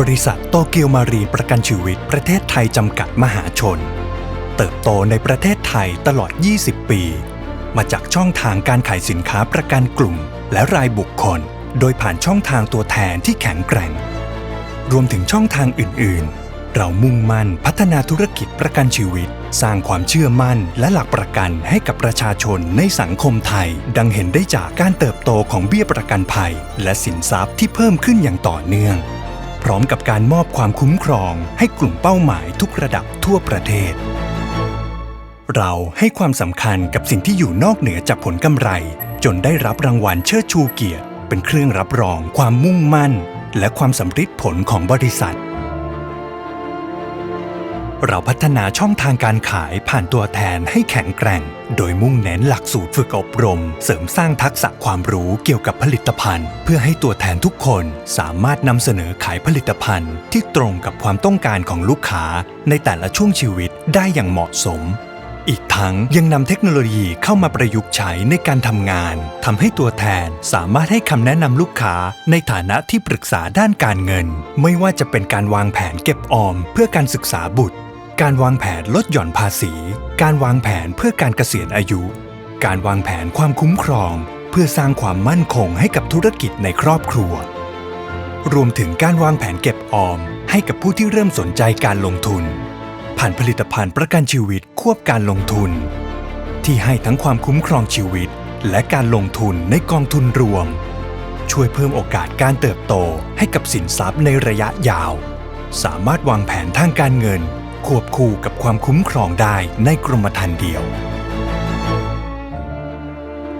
บริษัทโตเกียวมารีนประกันชีวิตประเทศไทยจำกัดมหาชน เติบโตในประเทศไทยตลอด 20 ปี มาจากช่องทางการขายสินค้าประกันกลุ่ม และรายบุคคล โดยผ่านช่องทางตัวแทนที่แข็งแกร่ง รวมถึงช่องทางอื่น ๆ เรามุ่งมั่นพัฒนาธุรกิจประกันชีวิต สร้างความเชื่อมั่นและหลักประกันให้กับประชาชนในสังคมไทย ดังเห็นได้จากการเติบโตของเบี้ยประกันภัย และสินทรัพย์ที่เพิ่มขึ้นอย่างต่อเนื่อง พร้อมกับการมอบความคุ้มครองให้กลุ่มเป้าหมายทุกระดับทั่วประเทศ เราให้ความสำคัญกับสิ่งที่อยู่นอกเหนือจากผลกำไร จนได้รับรางวัลเชิดชูเกียรติ เป็นเครื่องรับรองความมุ่งมั่น และความสำเร็จผลของบริษัท เราพัฒนาช่องทางการขายผ่านตัวแทนให้แข็งแกร่ง โดยมุ่งเน้นหลักสูตรฝึกอบรม เสริมสร้างทักษะความรู้เกี่ยวกับผลิตภัณฑ์ เพื่อให้ตัวแทนทุกคนสามารถนำเสนอขายผลิตภัณฑ์ ที่ตรงกับความต้องการของลูกค้า ในแต่ละช่วงชีวิตได้อย่างเหมาะสมอีกทั้งยังนำเทคโนโลยีเข้ามาประยุกต์ใช้ในการทำงานทำให้ตัวแทนสามารถให้คำแนะนำลูกค้าในฐานะที่ปรึกษาด้านการเงิน ไม่ว่าจะเป็นการวางแผนเก็บออม เพื่อการศึกษาบุตร การวางแผนลดหย่อนภาษี การวางแผนเพื่อการเกษียณอายุ การวางแผนความคุ้มครอง เพื่อสร้างความมั่นคงให้กับธุรกิจในครอบครัว รวมถึงการวางแผนเก็บออม ให้กับผู้ที่เริ่มสนใจการลงทุน ผ่านผลิตภัณฑ์ประกันชีวิตควบการลงทุน ที่ให้ทั้งความคุ้มครองชีวิต และการลงทุนในกองทุนรวม ช่วยเพิ่มโอกาสการเติบโตให้กับสินทรัพย์ในระยะยาว สามารถวางแผนทางการเงิน ควบคู่กับความคุ้มครองได้ในกรมธรรม์เดียว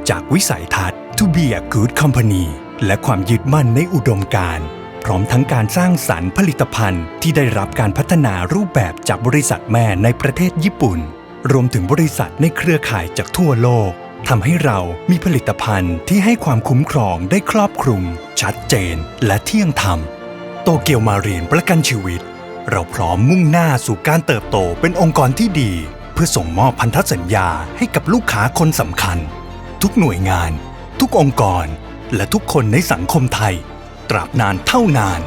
จากวิสัยทัศน์ to be a good company และความยึดมั่นในอุดมการณ์พร้อมทั้งการสร้างสรรค์ผลิตภัณฑ์ที่ได้รับการพัฒนารูปแบบจากบริษัทแม่ในประเทศญี่ปุ่น รวมถึงบริษัทในเครือข่ายจากทั่วโลกทำให้เรามีผลิตภัณฑ์ที่ให้ความคุ้มครองได้ครอบคลุม ชัดเจน และเที่ยงธรรม โตเกียวมารีนประกันชีวิต เราพร้อมมุ่งหน้าสู่การเติบโตเป็นองค์กรที่ดี เพื่อส่งมอบพันธสัญญาให้กับลูกค้าคนสำคัญ ทุกหน่วยงาน ทุกองค์กร และทุกคนในสังคมไทย ตราบนานเท่านาน